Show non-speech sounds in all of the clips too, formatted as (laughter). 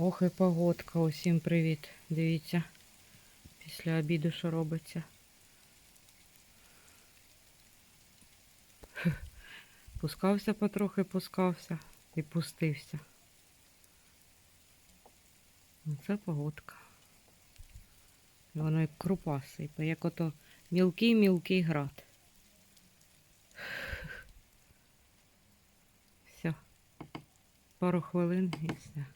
Ох і погодка. Усім привіт. Дивіться. Після обіду що робиться. (laughs) Пускався потрохи, пускався і пустився. Оце погодка. І Воно як крупа сипе, як ото мілкий-мілкий град. (laughs) Все. Пару хвилин і все.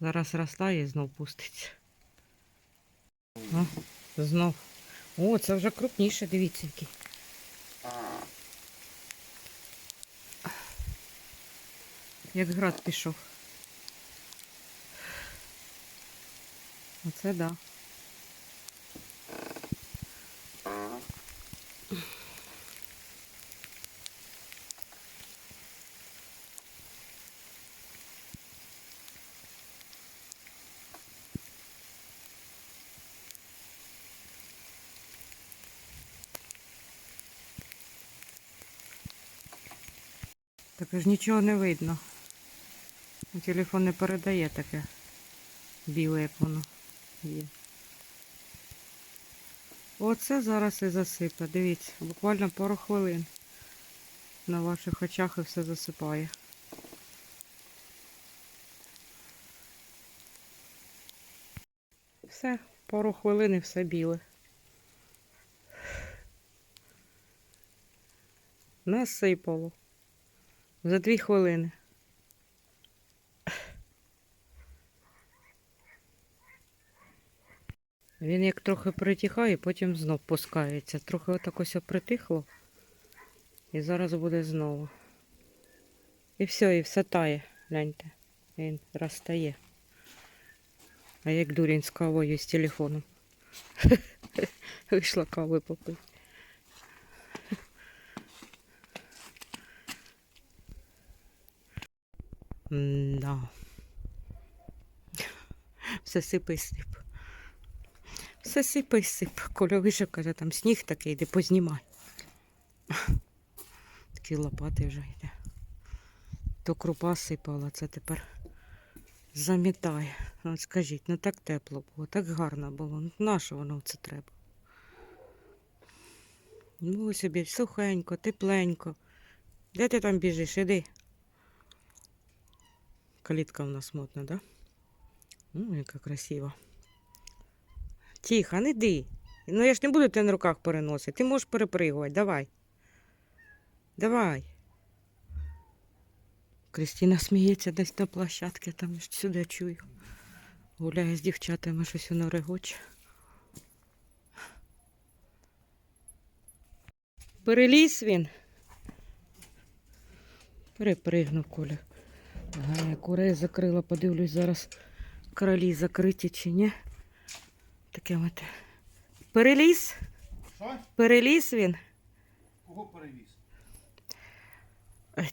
Зараз ростає і знов пуститься. О, знов. О, це вже крупніше, дивіться який. Як град пішов. Оце да. Так ж нічого не видно. Телефон не передає таке біле, як воно є. Оце зараз і засипе. Дивіться, буквально пару хвилин. На ваших очах і все засипає. Все, пару хвилин і все біле. Насипало. За дві хвилини. Він як трохи притихає, потім знов пускається. Трохи отак ось притихло. І зараз буде знову. І все, і все тає. Гляньте. Він розтає. А як дурень з кавою з телефоном. (laughs) Вийшла кави попити. Да. Все сипе й сип. Все сипе й сип. Коля вийшов, каже, там сніг такий, йди познімай. Такі лопати вже йде. То крупа сипала, це тепер замітає. От скажіть, ну так тепло було, так гарно було. Ну, нащо воно це треба? Ну собі сухенько, тепленько. Де ти там біжиш? Іди. Калітка у нас модна, да? Ну, яка красива. Тихо, не йди. Ну я ж не буду тебе на руках переносити. Ти можеш перепригувати. Давай. Давай. Кристина сміється десь на площадці, там сюди чую. Гуляє з дівчатами, щось воно регоче. Переліз він. Перепригнув Коля. Курей закрила, подивлюсь зараз королі закриті чи ні. Таке от. Переліз? Що? Переліз він. Кого перевіз?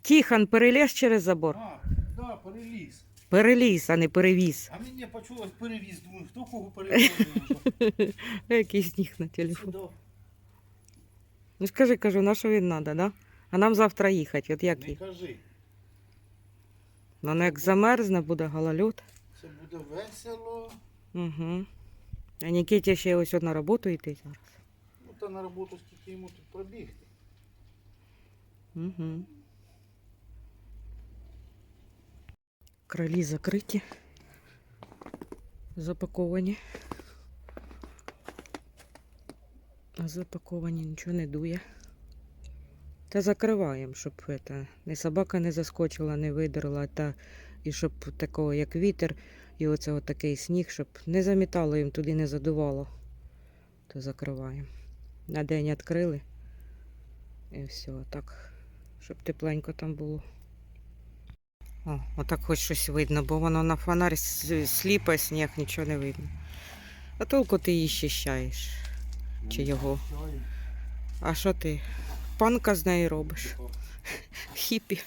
Тихон переліз через забор. А, да, переліз. Переліз, а не перевіз. А мені почулось перевіз. Думаю, хто кого перевіз? (laughs) Який сніг на телефон. Ну скажи, кажу, на що він треба, да? А нам завтра їхати. От як Не їх? кажи. Воно як замерзне, буде голольот. Це буде весело. Угу. А Нікіті ще ось на роботу йти зараз. Ну та на роботу скільки йому тут пробігти. Угу. Кролі закриті. Запаковані. Запаковані, нічого не дує. Та закриваємо, щоб это, не собака не заскочила, не видерла, та і щоб такого, як вітер, і оце от такий сніг, щоб не замітало їм туди не задувало. То закриваємо. На день відкрили. І все, так, щоб тепленько там було. О, отак хоч щось видно, бо воно на фонарі сліпе сніг, нічого не видно. А толку ти її щищаєш. Чи його? А що ти? Панка з неї робиш? Хіпі.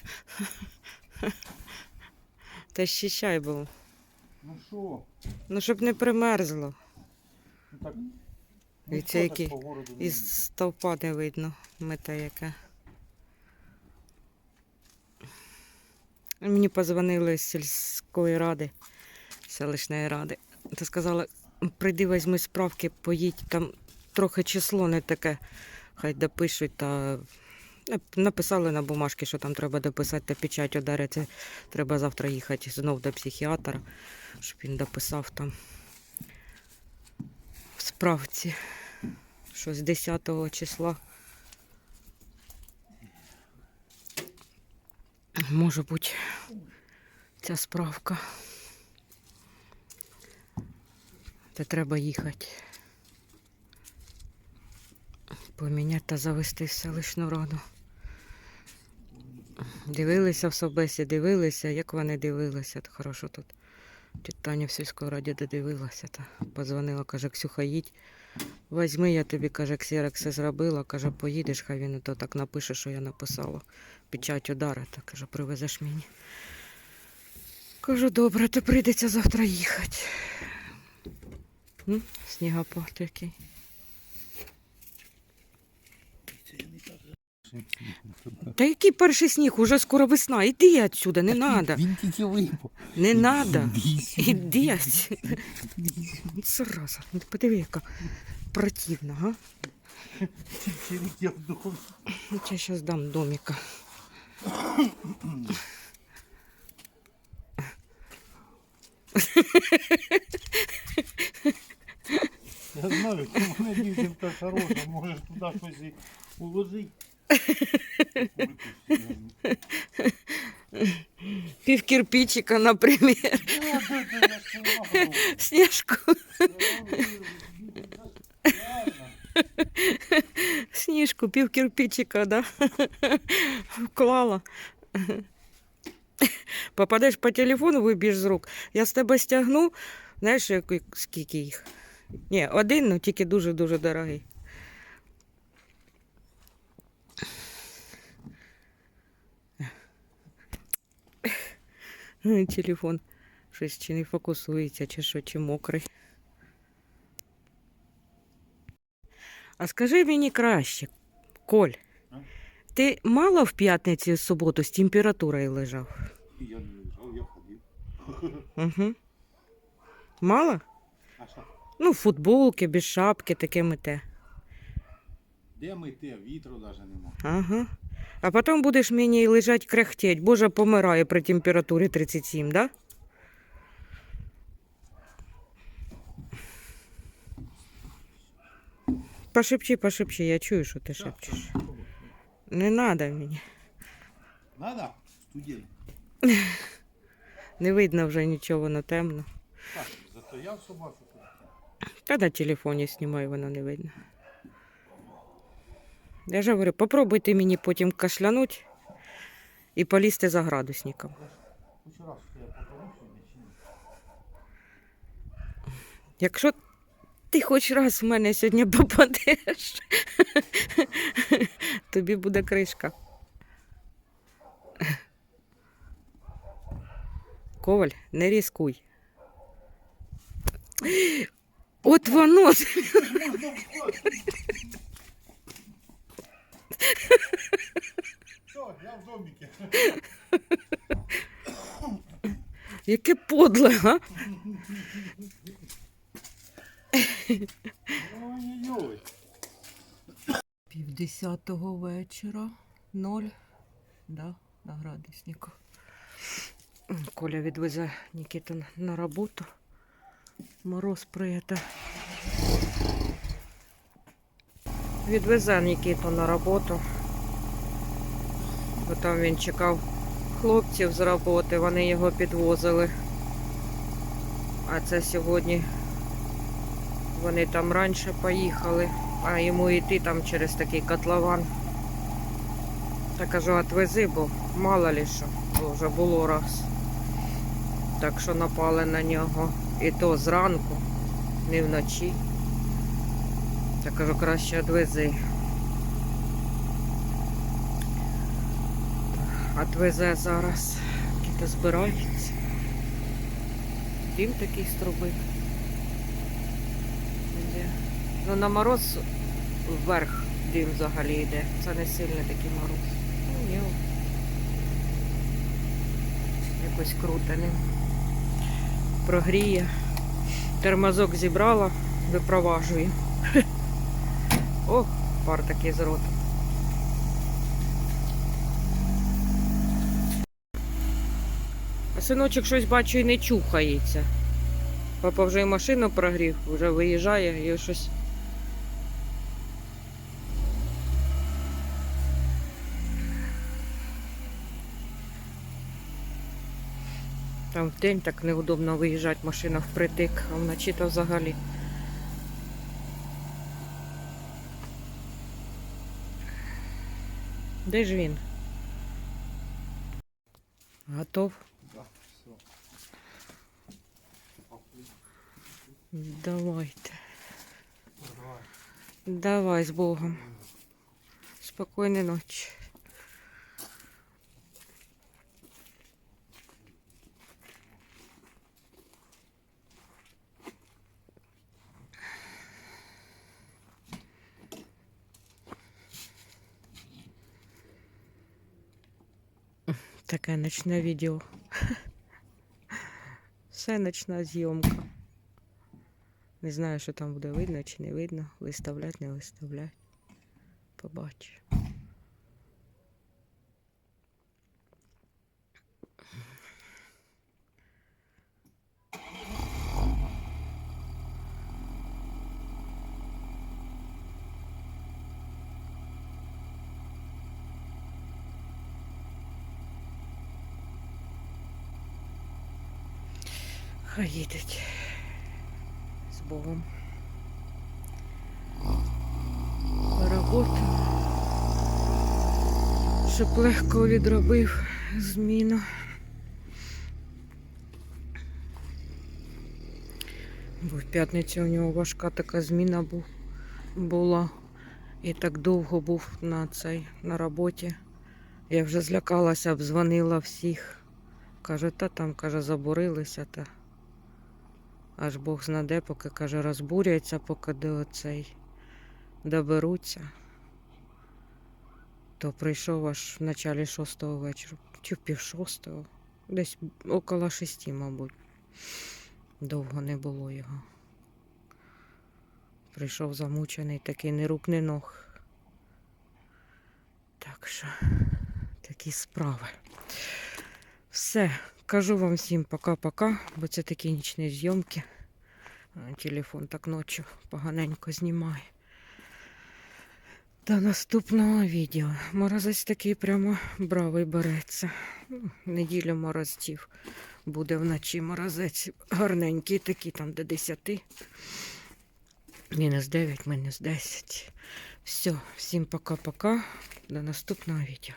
Та щищай було. Ну що? Ну, щоб не примерзло. Ну так. І це так які- по Із стовпа не видно мете яке. Мені позвонили з сільської ради, селищної ради. Та сказали, прийди візьми справки, поїдь. Там трохи число не таке. Хай допишуть та написали на бумажці, що там треба дописати та печать ударити. Треба завтра їхати знов до психіатра, щоб він дописав там в справці. Що з 10 числа. Може бути ця справка. Та треба їхати. Поміняти та завести в селищну раду. Дивилися в собесі, дивилися, як вони дивилися. То хорошо тут. Таня в сільській раді додивилася та подзвонила, каже, Ксюха, їдь. Возьми, я тобі, каже, ксерокси зробила, каже, поїдеш, хай він то так напише, що я написала. Печать удара, та каже, привезеш мені. Кажу, добре, то прийдеться завтра їхати. Снігопад який. Та який перший сніг? Уже скоро весна. Іди отсюда, не надо. Він тільки випав. Не надо. Іди отсюда. Зараза, ну подиви, яка противна, га? Я зараз дам домика. Я знаю, мене дівчинка хороша, можеш туди щось і уложити. Пів кирпичика, наприклад. Снежку. Сніжку, пів кирпичика, да? Вклала. Попадеш по телефону, вибіж з рук. Я з тебе стягну, знаєш, який- скільки їх? Ні, один, ну тільки дуже-дуже дорогий. Ну, Телефон щось чи не фокусується, чи що, чи мокрий. А скажи мені краще, Коль, А? ти мало в п'ятниці в суботу з температурою лежав? Я не лежав, я ходив. Угу. Мало? А що? Ну, футболки, без шапки, таке мете. Де ми те? Вітру навіть нема. Ага. А потім будеш мені лежать кряхтеть. Боже, помирає при температурі 37, да? Пошепчи, пошепчи, я чую, що ти шепчеш. Не надо мені. Надо? Студент. (laughs) Не видно вже нічого, воно темно. Так, зато я в собаку. Та на телефоні знімаю, воно не видно. Я ж говорю, попробуйте мені потім кашлянуть і полізти за градусником. Якщо ти хоч раз в мене сьогодні попадеш, (laughs) тобі буде кришка. Коваль, не різкуй. От воно. Все, я в домике. Яке подле, а? Ой-ой-ой. Півдесятого вечора. Ноль. Да, на градуснику. Коля відвезе Нікіту на- на роботу. Мороз прийде. Відвезе Нікіту на роботу. Бо там він чекав хлопців з роботи, вони його підвозили. А це сьогодні вони там раніше поїхали, а йому йти там через такий котлован. Та кажу, отвези, бо мало ли що, бо вже було раз. Так що напали на нього. І то зранку, не вночі. Та кажу, краще відвези. Отвезе зараз. Діти збираються. Дім такий струбий. Іде. Ну на мороз вверх дим взагалі йде. Це не сильний такий мороз. Ну, ні. якось крутеним. Прогріє. Термозок зібрала, випроважую. (laughs) О, пар такий з роту. А синочок щось бачу і не чухається. Папа вже і машину прогрів, вже виїжджає і щось. В день так неудобно виїжджати, машина впритик, а вночі то взагалі. Де ж він? Готов? Давайте. Давай. З Богом. Спокійної ночі. Таке ночне відео. (laughs) Все ночна зйомка. Не знаю, що там буде видно чи не видно. Виставлять, не виставлять. Побачу. Хай їдуть. З Богом. Роботу. Щоб легко відробив зміну. Бо в п'ятницю у нього важка така зміна бу- була. І так довго був на цей на роботі. Я вже злякалася, обдзвонила всіх. Каже, та там, каже, забурилися та. Аж Бог знаде, поки каже, розбуряться, поки до цей доберуться. То прийшов аж в началі шостого вечора, чи пів шостого, десь около шести, мабуть. Довго не було його. Прийшов замучений, такий не рук, не ног. Так що такі справи. Все, кажу вам всім пока-пока, бо це такі нічні зйомки. Телефон так ночі поганенько знімає. До наступного відео. Морозець такий прямо бравий береться. Ну, Неділю морозців. Буде вночі морозець гарненький, такий там до 10. Мінус 9, мінус 10. Все, всім пока-пока. До наступного відео.